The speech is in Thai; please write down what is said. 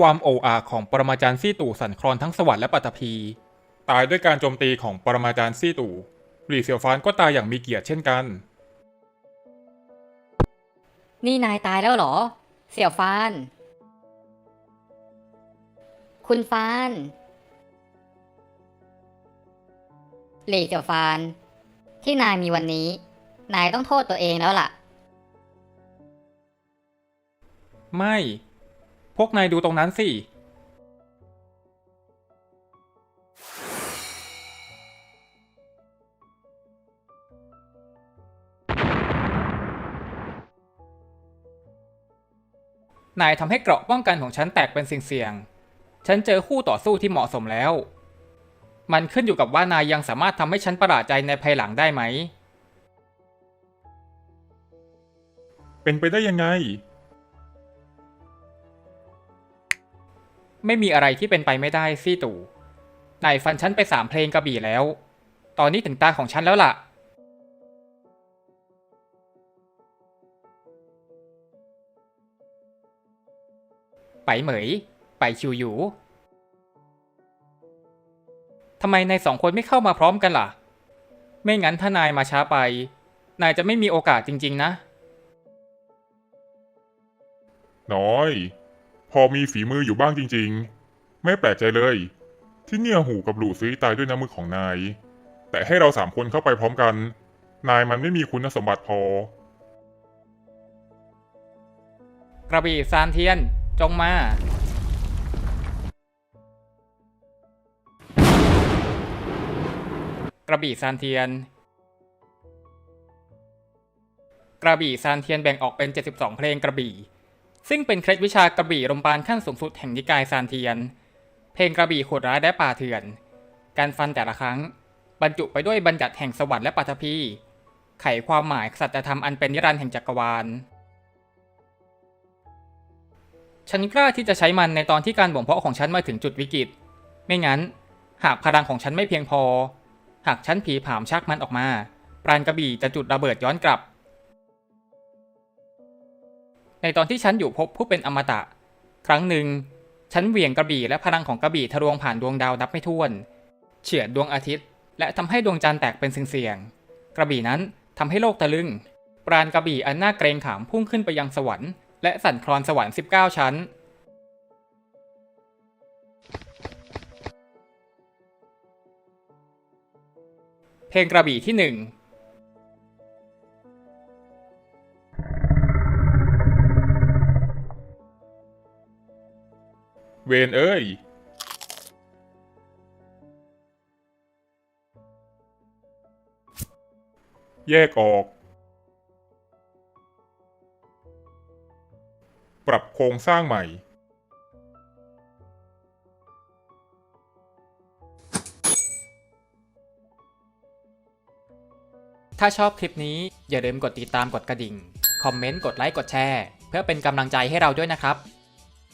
ความโอ้อาของปรมาจารย์ซี่ตู่สั่นคลอนทั้งสวรรค์และปัตภีตายด้วยการโจมตีของปรมาจารย์ซี่ตู่หลี่เสี่ยวฟานก็ตายอย่างมีเกียรติเช่นกัน นี่นายตายแล้วเหรอ เสี่ยวฟาน คุณฟาน หลี่เสี่ยวฟาน ที่นายมีวันนี้ นายต้องโทษตัวเองแล้วล่ะ ไม่ พวกนายดูตรงนั้นสิ นายทำให้เกราะป้องกันของฉันแตกเป็นสิ่งเสี่ยง ฉันเจอคู่ต่อสู้ที่เหมาะสมแล้ว มันขึ้นอยู่กับว่านายยังสามารถทำให้ฉันประหลาดใจในภายหลังได้ไหม เป็นไปได้ยังไง ไม่มีอะไรที่เป็นไปไม่ได้ซี่ตู่นายฟันฉันไปสามเพลงกระบี่แล้ว ตอนนี้ถึงตาของฉันแล้วล่ะ ไปเหมย ไปชิวหยูทำไมนายสองคนไม่เข้ามาพร้อมกันล่ะ ไม่งั้นถ้านายมาช้าไป นายจะไม่มีโอกาสจริง ๆ นะ น้อย พอมีฝีมืออยู่บ้างจริงๆ ไม่แปลกใจเลย ที่เนี่ยหูกับหลู่ซื้อตายด้วยน้ำมือของนาย แต่ให้เราสามคนเข้าไปพร้อมกัน นายมันไม่มีคุณสมบัติพอ กระบี่ซานเทียนจงมา กระบี่ซานเทียน กระบี่ซานเทียนแบ่งออกเป็น 72 เพลงกระบี่ ซึ่งเป็นเคล็ดวิชากระบี่รมปานขั้นสูงสุดแห่งนิกายซานเทียน เพลงกระบี่โหดร้ายและป่าเถื่อน การฟันแต่ละครั้ง บรรจุไปด้วยบัญญัติแห่งสวรรค์และปัทภีไขความหมายสัจธรรมอันเป็นนิรันดร์แห่งจักรวาล ฉันกล้าที่จะใช้มันในตอนที่การบ่มเพาะของฉันมาถึงจุดวิกฤต ไม่งั้น หากพลังของฉันไม่เพียงพอ หากฉันผีผามชักมันออกมา ปราณกระบี่จะจุดระเบิดย้อนกลับ ในตอนที่ฉันอยู่พบผู้เป็นอมตะ ครั้งหนึ่ง ฉันเหวี่ยงกระบี่และพลังของกระบี่ทะลวงผ่านดวงดาวนับไม่ถ้วน เฉือนดวงอาทิตย์ และทำให้ดวงจันทร์แตกเป็นเสี่ยงๆกระบี่นั้นทำให้โลกตะลึง ปราณกระบี่อันน่าเกรงขามพุ่งขึ้นไปยังสวรรค์และสั่นคลอนสวรรค์ 19 ชั้น เพลงกระบี่ที่หนึ่ง เวนเอ้ย แยกออก ปรับโครงสร้างใหม่ ถ้าชอบคลิปนี้อย่าลืมกดติดตามกดกระดิ่ง คอมเมนต์ กดไลค์ กดแชร์ เพื่อเป็นกำลังใจให้เราด้วยนะครับ